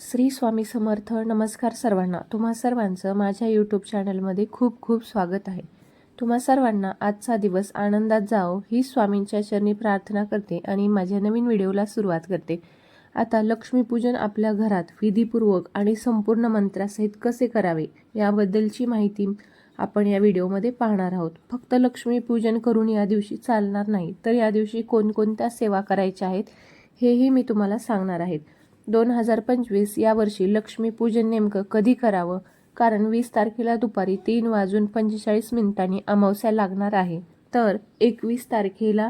श्री स्वामी समर्थ नमस्कार सर्वांना. तुम्हा सर्वांचं माझ्या यूट्यूब चॅनलमध्ये खूप खूप स्वागत आहे. तुम्हा सर्वांना आजचा दिवस आनंदात जाओ ही स्वामींच्या चरणी प्रार्थना करते आणि माझ्या नवीन व्हिडिओला सुरुवात करते. आता लक्ष्मीपूजन आपल्या घरात विधीपूर्वक आणि संपूर्ण मंत्रासहित कसे करावे याबद्दलची माहिती आपण या व्हिडिओमध्ये पाहणार आहोत. फक्त लक्ष्मीपूजन करून या दिवशी चालणार नाही तर या दिवशी कोणकोणत्या सेवा करायच्या आहेत हेही मी तुम्हाला सांगणार आहेत दोन हजार पंचवीस यावर्षी लक्ष्मीपूजन नेमकं कधी करावं? कारण वीस तारखेला दुपारी तीन वाजून पंचेचाळीस मिनिटांनी अमावस्या लागणार आहे. तर एकवीस तारखेला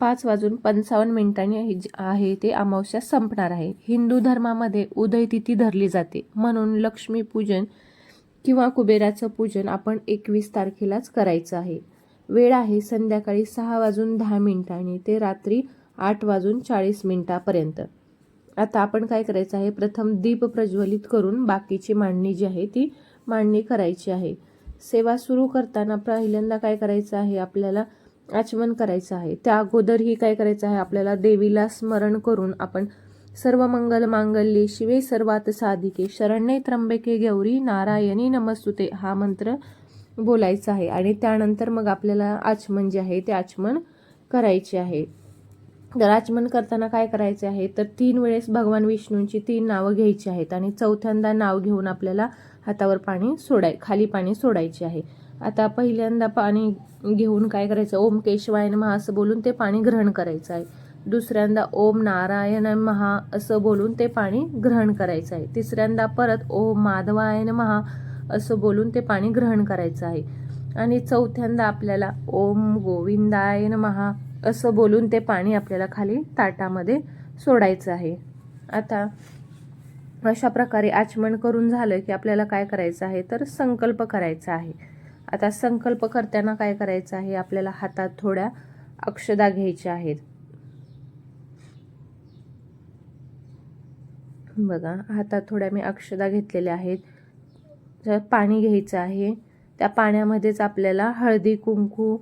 पाच वाजून पंचावन्न मिनिटांनी आहे ते अमावस्या संपणार आहे. हिंदू धर्मामध्ये उदय तिथी धरली जाते. म्हणून लक्ष्मीपूजन किंवा कुबेराचं पूजन आपण एकवीस तारखेलाच करायचं आहे. वेळ आहे संध्याकाळी सहा वाजून दहा मिनिटांनी ते रात्री आठ वाजून चाळीस मिनिटापर्यंत. आता आपण काय करायचं आहे? प्रथम दीप प्रज्वलित करून बाकीची मांडणी जी आहे ती मांडणी करायची आहे. सेवा सुरू करताना पहिल्यांदा काय करायचं आहे? आपल्याला आचमन करायचं आहे. त्या अगोदरही काय करायचं आहे? आपल्याला देवीला स्मरण करून आपण सर्व मंगल मांगल्ये शिवे सर्वात साधिके शरण्ये त्र्यंबके गौरी नारायणी नमस्तुते हा मंत्र बोलायचा आहे. आणि त्यानंतर मग आपल्याला आचमन जे आहे ते आचमन करायचे आहे. तर आचमन करताना काय करायचे आहे? तर तीन वेळेस भगवान विष्णूंची तीन नावं घ्यायची आहेत आणि चौथ्यांदा नाव घेऊन आपल्याला हातावर पाणी सोडाय खाली पाणी सोडायचे आहे. आता पहिल्यांदा पाणी घेऊन काय करायचं? ओम केशवायन महा असं बोलून ते पाणी ग्रहण करायचं आहे. दुसऱ्यांदा ओम नारायण महा असं बोलून ते पाणी ग्रहण करायचं आहे. तिसऱ्यांदा परत ओम माधवायन महा असं बोलून ते पाणी ग्रहण करायचं आहे. आणि चौथ्यांदा आपल्याला ओम गोविंदायन महा असं बोलून ते पाणी आपल्याला खाली ताटामध्ये सोडायचं आहे. आता अशा प्रकारे आचमन करून झालं की आपल्याला काय करायचं आहे तर संकल्प करायचा आहे. आता संकल्प करताना काय करायचं आहे? आपल्याला हातात थोड्या अक्षदा घ्यायच्या आहेत. बघा हातात थोड्या मी अक्षदा घेतलेल्या आहेत. पाणी घ्यायचं आहे त्या पाण्यामध्येच आपल्याला हळदी कुंकू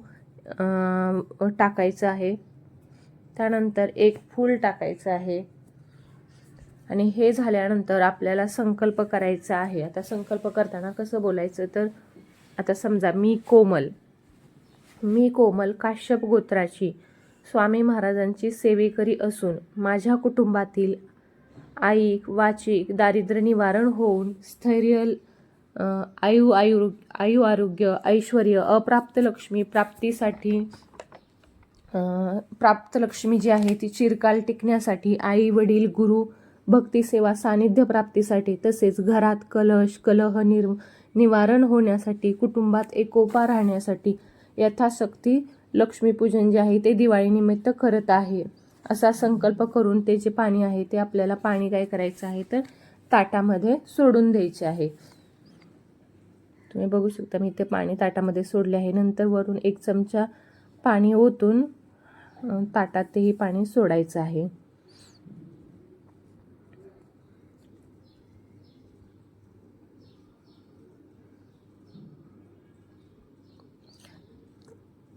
टाकायचं आहे. त्यानंतर एक फूल टाकायचं आहे. आणि हे झाल्यानंतर आपल्याला संकल्प करायचा आहे. आता संकल्प करताना कसं बोलायचं तर आता समजा मी कोमल. मी कोमल काश्यप गोत्राची स्वामी महाराजांची सेवेकरी असून माझ्या कुटुंबातील आईक वाचिक दारिद्र्य निवारण होऊन स्थैर्य आयु आयु आयु आरोग्य ऐश्वर अप्राप्त लक्ष्मी प्राप्तीसाठी प्राप्त लक्ष्मी जी आहे ती चिरकाल टिकण्यासाठी आई वडील गुरु भक्तिसेवा सानिध्य प्राप्तीसाठी तसेच घरात कलश कलह निर् निवारण होण्यासाठी कुटुंबात एकोपा राहण्यासाठी यथाशक्ती लक्ष्मीपूजन जे आहे ते दिवाळीनिमित्त करत आहे. असा संकल्प करून ते जे पाणी आहे ते आपल्याला पाणी काय करायचं आहे तर ताटामध्ये सोडून द्यायचे आहे. तुम्ही बघू शकता मी इथे पाणी ताटामध्ये सोडले आहे. नंतर वरून एक चमचा पाणी ओतून ताटात तेही पाणी सोडायचं आहे.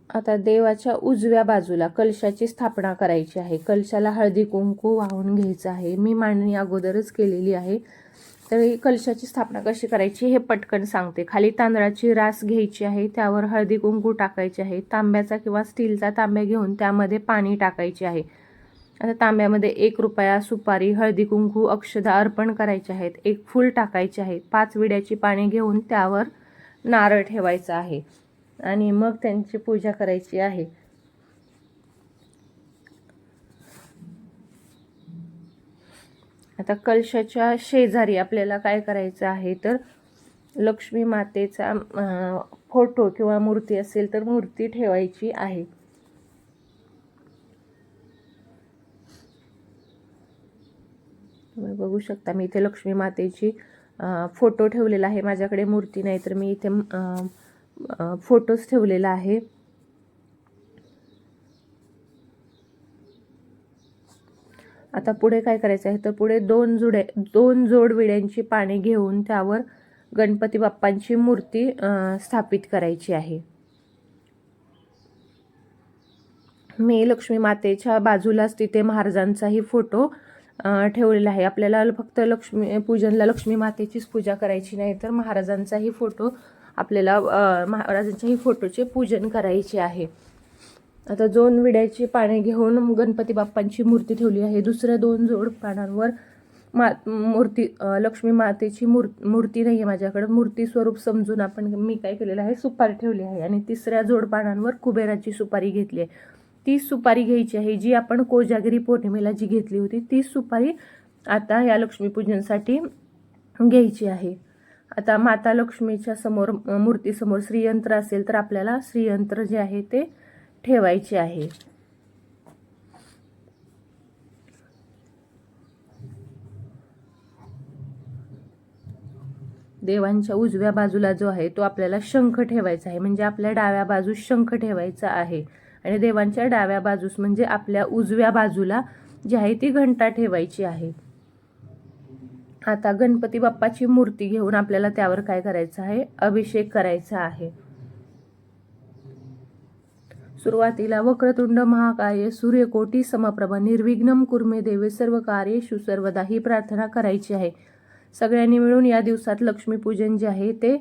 आता देवाच्या उजव्या बाजूला कलशाची स्थापना करायची आहे. कलशाला हळदी कुंकू वाहून घ्यायचं आहे. मी मांडणी अगोदरच केलेली आहे. तर ही कलशाची स्थापना कशी करायची हे पटकन सांगते. खाली तांदळाची रास घ्यायची आहे त्यावर हळदी कुंकू टाकायचे आहे तांब्याचा किंवा स्टीलचा तांब्या घेऊन त्यामध्ये पाणी टाकायचे आहे. आता तांब्यामध्ये एक रुपया सुपारी हळदी कुंकू अक्षदा अर्पण करायचे आहेत. एक फूल टाकायचे आहे. पाच विड्याची पाणी घेऊन त्यावर नारळ ठेवायचा आहे. आणि मग त्यांची पूजा करायची आहे. आता कलशाच्या शेजारी आपल्याला काय करायचं आहे तर लक्ष्मी मातेचा फोटो किंवा मूर्ती असेल तर मूर्ती ठेवायची आहे. तुम्ही बघू शकता मी इथे लक्ष्मी मातेची फोटो ठेवलेला आहे. माझ्याकडे मूर्ती नाही तर मी इथे फोटोज ठेवलेला आहे. आता पुढे काय करायचं आहे? तर पुढे दोन जुडे दोन जोड विड्यांची पाणी घेऊन त्यावर गणपती बाप्पांची मूर्ती स्थापित करायची आहे. मी लक्ष्मी मातेच्या बाजूलाच तिथे महाराजांचाही फोटो ठेवलेला आहे. आपल्याला फक्त लक्ष्मी पूजनला लक्ष्मी मातेचीच पूजा करायची नाही तर महाराजांचाही फोटो आपल्याला महाराजांच्याही फोटोचे पूजन करायचे आहे. आता दोन विड्याची पाने घेऊन गणपती बाप्पांची मूर्ती ठेवली आहे. दुसऱ्या दोन जोड पानांवर मा मूर्ती लक्ष्मी मातेची मूर मूर्ती नाही आहे माझ्याकडं. मूर्ती स्वरूप समजून आपण मी काय केलेलं आहे सुपारी ठेवली आहे. आणि तिसऱ्या जोडपानांवर कुबेराची सुपारी घेतली आहे. ती सुपारी घ्यायची आहे जी आपण कोजागिरी पौर्णिमेला जी घेतली होती ती सुपारी आता या लक्ष्मीपूजनसाठी घ्यायची आहे. आता माता लक्ष्मीच्या समोर मूर्तीसमोर श्रीयंत्र असेल तर आपल्याला श्रीयंत्र जे आहे ते ठेवायची आहे. देवांच्या उजव्या बाजूला जो आहे तो आपल्याला शंख ठेवायचा आहे. म्हणजे आपल्या डाव्या बाजूस शंख ठेवायचा आहे. आणि देवांच्या डाव्या बाजूस म्हणजे आपल्या उजव्या बाजूला जी आहे ती घंटा ठेवायची आहे. आता गणपती बाप्पाची मूर्ती घेऊन आपल्याला त्यावर काय करायचं आहे? अभिषेक करायचा आहे. सुरुवातीला वक्रतुंड महाकाय सूर्यकोटी समप्रभ निर्विघ्नम कुर्मे देवे सर्व कार्येषु सर्वदा ही प्रार्थना करायची आहे. सगळ्यांनी मिळून या दिवसात लक्ष्मीपूजन जे आहे ते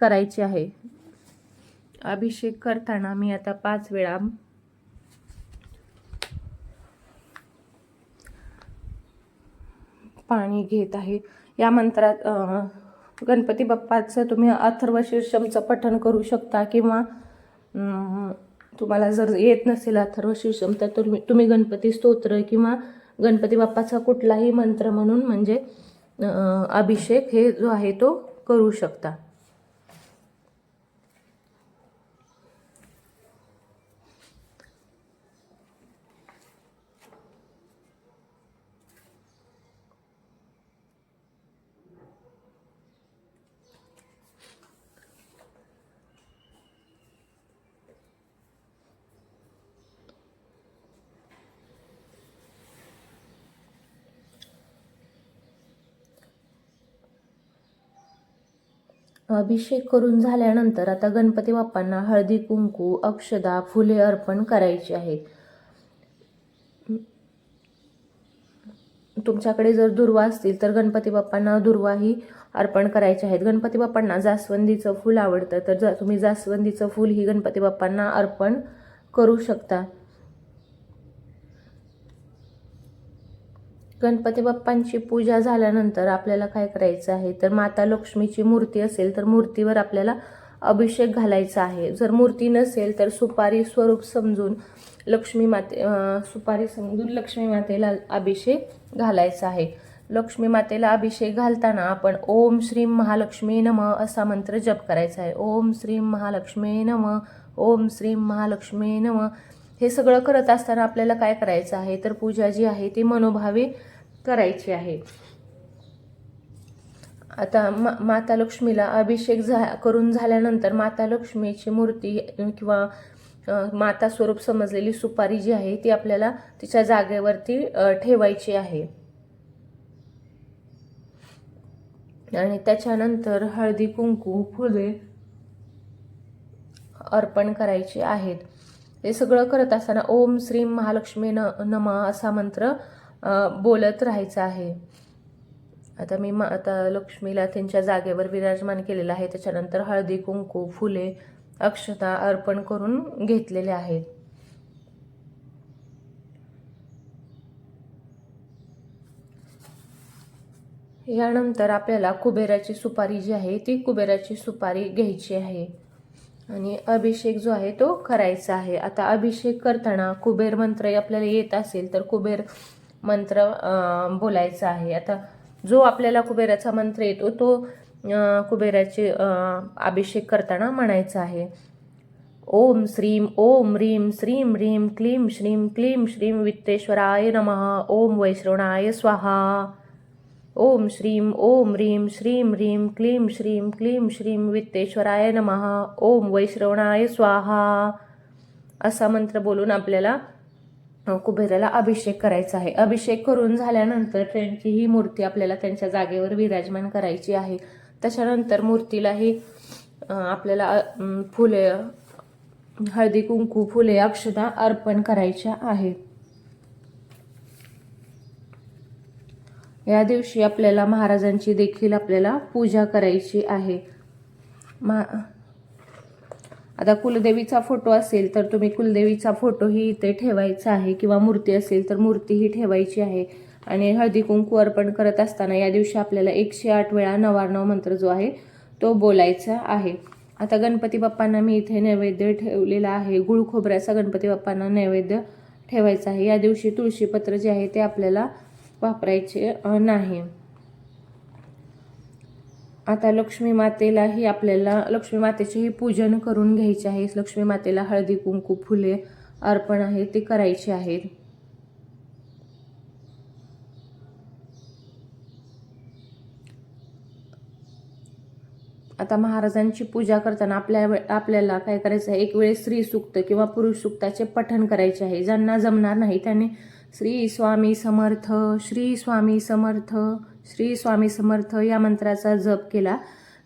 करायचे आहे. अभिषेक करताना मी आता पाच वेळा पाणी घेत आहे. या मंत्रात गणपती बाप्पाचं तुम्ही अथर्व शीर्षमचं पठण करू शकता किंवा तुम्हाला जर येत नसेल अथर्व शिवसम तर तुम्ही तुम्ही गणपती स्तोत्र किंवा गणपती बाप्पाचा कुठलाही मंत्र म्हणून म्हणजे अभिषेक हे जो आहे तो करू शकता. अभिषेक करून झाल्यानंतर आता गणपती बाप्पांना हळदी कुंकू अक्षदा फुले अर्पण करायची आहेत. तुमच्याकडे जर दुर्वा असतील तर गणपती बाप्पांना दुर्वाही अर्पण करायचे आहेत. गणपती बाप्पांना जास्वंदीचं फूल आवडतं तर जा तुम्ही जास्वंदीचं फूल ही गणपती बाप्पांना अर्पण करू शकता. गणपती बाप्पांची पूजा झाल्यानंतर आपल्याला काय करायचं आहे? तर माता लक्ष्मीची मूर्ती असेल तर मूर्तीवर आपल्याला अभिषेक घालायचा आहे. जर मूर्ती नसेल तर सुपारी स्वरूप समजून लक्ष्मी माते सुपारी समजून लक्ष्मी मातेला अभिषेक घालायचा आहे. लक्ष्मी मातेला अभिषेक घालताना आपण ओम श्री महालक्ष्मी नम असा मंत्र जप करायचा आहे. ओम श्री महालक्ष्मी नम ओम श्री महालक्ष्मी नम. हे सगळं करत असताना आपल्याला काय करायचं आहे? तर पूजा जी आहे ती मनोभावे करायची आहे. आता मा माता लक्ष्मीला अभिषेक झा करून झाल्यानंतर माता लक्ष्मीची मूर्ती किंवा माता स्वरूप समजलेली सुपारी जी आहे ती आपल्याला तिच्या जागेवरती ठेवायची आहे. आणि त्याच्यानंतर हळदी कुंकू फुले अर्पण करायचे आहेत. हे सगळं करत असताना ओम श्री महालक्ष्मी न नमा असा मंत्र बोलत राहायचा आहे. आता मी मा आता लक्ष्मीला त्यांच्या जागेवर विराजमान केलेलं आहे. त्याच्यानंतर हळदी कुंकू फुले अक्षता अर्पण करून घेतलेले आहेत यानंतर आपल्याला कुबेराची सुपारी जी आहे ती कुबेराची सुपारी घ्यायची आहे. आणि अभिषेक जो आहे तो करायचा आहे. आता अभिषेक करताना कुबेर मंत्र आपल्याला येत असेल तर कुबेर मंत्र बोलायचा आहे. आता जो आपल्याला कुबेराचा मंत्र येतो तो कुबेराचे अभिषेक करताना म्हणायचा आहे. ओम श्रीम ओम ह्रीम श्रीम ह्रीम क्लीम श्रीम क्लीम श्रीम वित्तेश्वराय नमः ओम वैश्रवणाय स्वाहा. ओम श्रीम ओम ह्रीम श्रीम ह्रीम क्लीम श्रीम क्लीम श्रीम वित्तेश्वराय नमः। ओम वैश्रवणाय स्वाहा। असा मंत्र बोलून आपल्याला कुबेराला अभिषेक करायचा आहे. अभिषेक करून झाल्यानंतर त्यांची ही मूर्ती आपल्याला त्यांच्या जागेवर विराजमान करायची आहे. त्याच्यानंतर मूर्तीलाही आपल्याला फुले हळदी कुंकू फुले अक्षता अर्पण करायच्या आहेत. या दिवशी आपल्याला महाराजांची देखील आपल्याला पूजा करायची आहे. मा आता कुलदेवीचा फोटो असेल तर तुम्ही कुलदेवीचा फोटोही इथे ठेवायचा आहे किंवा मूर्ती असेल तर मूर्तीही ठेवायची आहे. आणि हळदी कुंकू अर्पण करत असताना या दिवशी आपल्याला एकशे आठ वेळा नवार्णव मंत्र जो आहे तो बोलायचा आहे. आता गणपती बाप्पांना मी इथे नैवेद्य ठेवलेला आहे. गुळ खोबऱ्याचा गणपती बाप्पांना नैवेद्य ठेवायचा आहे. या दिवशी तुळशीपत्र जे आहे ते आपल्याला वापरायचे नाही. आता लक्ष्मी मातेलाही आपल्याला लक्ष्मी मातेचेही पूजन करून घ्यायचे आहे. लक्ष्मी मातेला हळदी कुंकू फुले अर्पण आहे ते करायचे आहेत. आता महाराजांची पूजा करताना आपल्या आपल्याला काय करायचं आहे? एक वेळ स्त्री सुक्त किंवा पुरुष सुक्ताचे पठण करायचे आहे. ज्यांना जमणार नाही त्यांनी श्री स्वामी समर्थ श्री स्वामी समर्थ श्री स्वामी समर्थ या मंत्राचा जप केला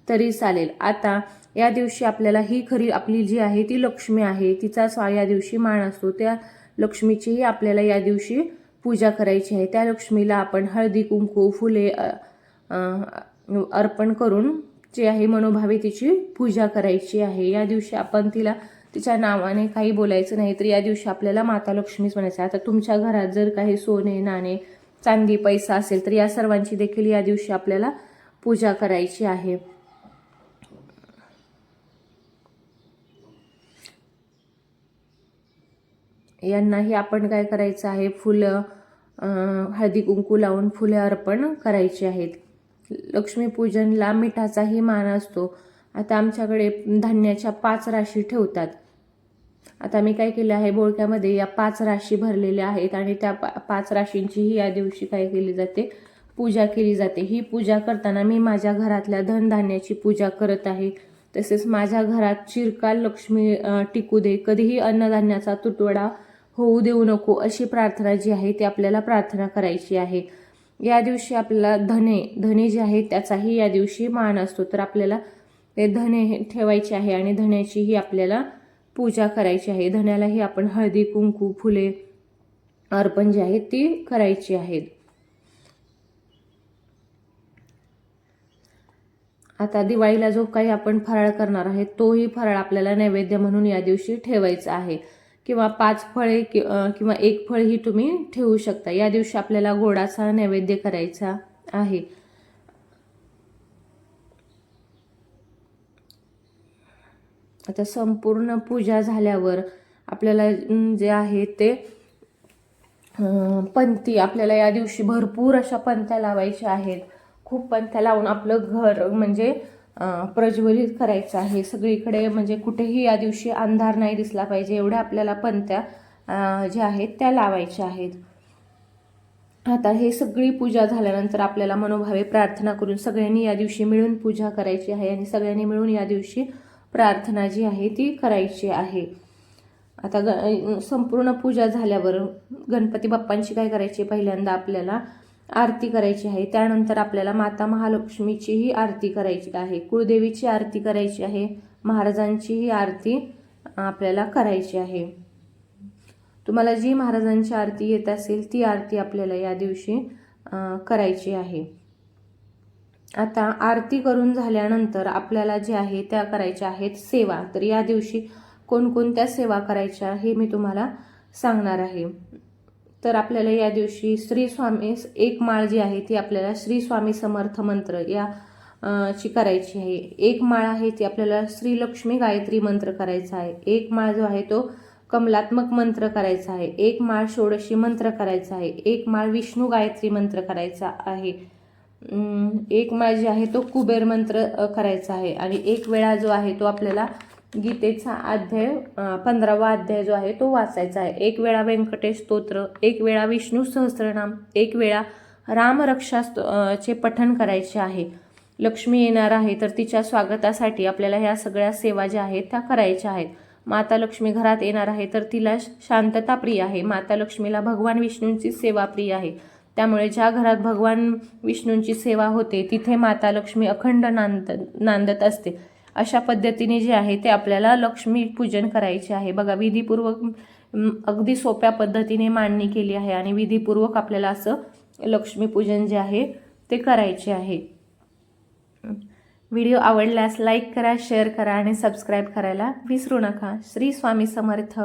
तरी चालेल. आता या दिवशी आपल्याला ही खरी आपली जी आहे ती लक्ष्मी आहे तिचा स्वा या दिवशी मान असतो. त्या लक्ष्मीचीही आपल्याला या दिवशी पूजा करायची आहे. त्या लक्ष्मीला आपण हळदी कुंकू फुले अर्पण करून जे आहे मनोभावे तिची पूजा करायची आहे. या दिवशी आपण तिला तिच्या नावाने काही बोलायचं नाही तर या दिवशी आपल्याला माता लक्ष्मीच म्हणायचं. आहे. आता तुमच्या घरात जर काही सोने नाणे चांदी पैसा असेल तर या सर्वांची देखील या दिवशी आपल्याला पूजा करायची आहे. यांनाही आपण काय करायचं आहे? फुलं हळदी कुंकू लावून फुले अर्पण करायची आहेत. लक्ष्मीपूजनला मिठाचाही मान असतो. आता आमच्याकडे धान्याच्या पाच राशी ठेवतात. आता मी काय केलं आहे बोळक्यामध्ये या पाच राशी भरलेल्या आहेत आणि त्या पा पाच राशींचीही या दिवशी काय केली जाते? पूजा केली जाते. ही पूजा करताना मी माझ्या घरातल्या धनधान्याची पूजा करत आहे. तसेच माझ्या घरात चिरकाल लक्ष्मी टिकू दे. कधीही अन्नधान्याचा तुटवडा होऊ देऊ नको अशी प्रार्थना जी आहे ती आपल्याला प्रार्थना करायची आहे. या दिवशी आपल्याला धने धने जे आहेत त्याचाही या दिवशी मान असतो. तर आपल्याला ते धने हे ठेवायचे आहे आणि धण्याचीही आपल्याला पूजा करायची आहे. धण्यालाही आपण हळदी कुंकू फुले अर्पण जे आहे ती करायची आहेत आता दिवाळीला जो काही आपण फराळ करणार आहे तोही फराळ आपल्याला नैवेद्य म्हणून या दिवशी ठेवायचा आहे. किंवा पाच फळे कि- किंवा एक फळ ही तुम्ही ठेवू शकता. या दिवशी आपल्याला गोडाचा नैवेद्य करायचा आहे. आता संपूर्ण पूजा झाल्यावर आपल्याला जे आहे ते पंथी आपल्याला या दिवशी भरपूर अशा पंथ्या लावायच्या आहेत. खूप पंथ्या लावून आपलं घर म्हणजे प्रज्वलित करायचं आहे. सगळीकडे म्हणजे कुठेही या दिवशी अंधार नाही दिसला पाहिजे. एवढ्या आपल्याला पंथ्या ज्या आहेत त्या लावायच्या आहेत. आता हे सगळी पूजा झाल्यानंतर आपल्याला मनोभावे प्रार्थना करून सगळ्यांनी या दिवशी मिळून पूजा करायची आहे आणि सगळ्यांनी मिळून या दिवशी प्रार्थना जी आहे ती करायची आहे. आता ग संपूर्ण पूजा झाल्यावर गणपती बाप्पांची काय करायची? पहिल्यांदा आपल्याला आरती करायची आहे. त्यानंतर आपल्याला माता महालक्ष्मीचीही आरती करायची आहे. कुळदेवीची आरती करायची आहे. महाराजांचीही आरती आपल्याला करायची आहे. तुम्हाला जी महाराजांची आरती येत असेल ती आरती आपल्याला या दिवशी करायची आहे. आता आरती करून झाल्यानंतर आपल्याला जे आहे त्या करायच्या आहेत सेवा. तर या दिवशी कोणकोणत्या सेवा करायच्या हे मी तुम्हाला सांगणार आहे. तर आपल्याला या दिवशी श्री स्वामी एक माळ जी आहे ती आपल्याला श्री स्वामी समर्थ मंत्र या ची करायची आहे. एक माळ आहे ती आपल्याला श्री लक्ष्मी गायत्री मंत्र करायचा आहे. एक माळ जो आहे तो कमलात्मक मंत्र करायचा आहे. एक माळ षोडशी मंत्र करायचा आहे. एक माळ विष्णू गायत्री मंत्र करायचा आहे. एक माळ जी आहे तो कुबेर मंत्र करायचा आहे. आणि एक वेळा जो आहे तो आपल्याला गीतेचा अध्याय पंधरावा अध्याय जो आहे तो वाचायचा आहे. एक वेळा व्यंकटेश स्तोत्र एक वेळा विष्णू सहस्रनाम एक वेळा रामरक्षा स्तो- चे पठण करायचे आहे. लक्ष्मी येणार आहे तर तिच्या स्वागतासाठी आपल्याला ह्या सगळ्या सेवा ज्या आहेत त्या करायच्या आहेत. माता लक्ष्मी घरात येणार आहे तर तिला शांतता प्रिय आहे. माता लक्ष्मीला भगवान विष्णूंची सेवा प्रिय आहे. त्यामुळे ज्या घरात भगवान विष्णूंची सेवा होते तिथे माता लक्ष्मी अखंड नांद नांदत असते. अशा पद्धतीने जे आहे ते आपल्याला लक्ष्मी पूजन करायचे आहे. बघा विधीपूर्वक अगदी सोप्या पद्धतीने मांडणी केली आहे आणि विधीपूर्वक आपल्याला असं लक्ष्मीपूजन जे आहे ते करायचे आहे. व्हिडिओ आवडल्यास लाईक करा शेअर करा आणि सबस्क्राईब करायला विसरू नका. श्री स्वामी समर्थ.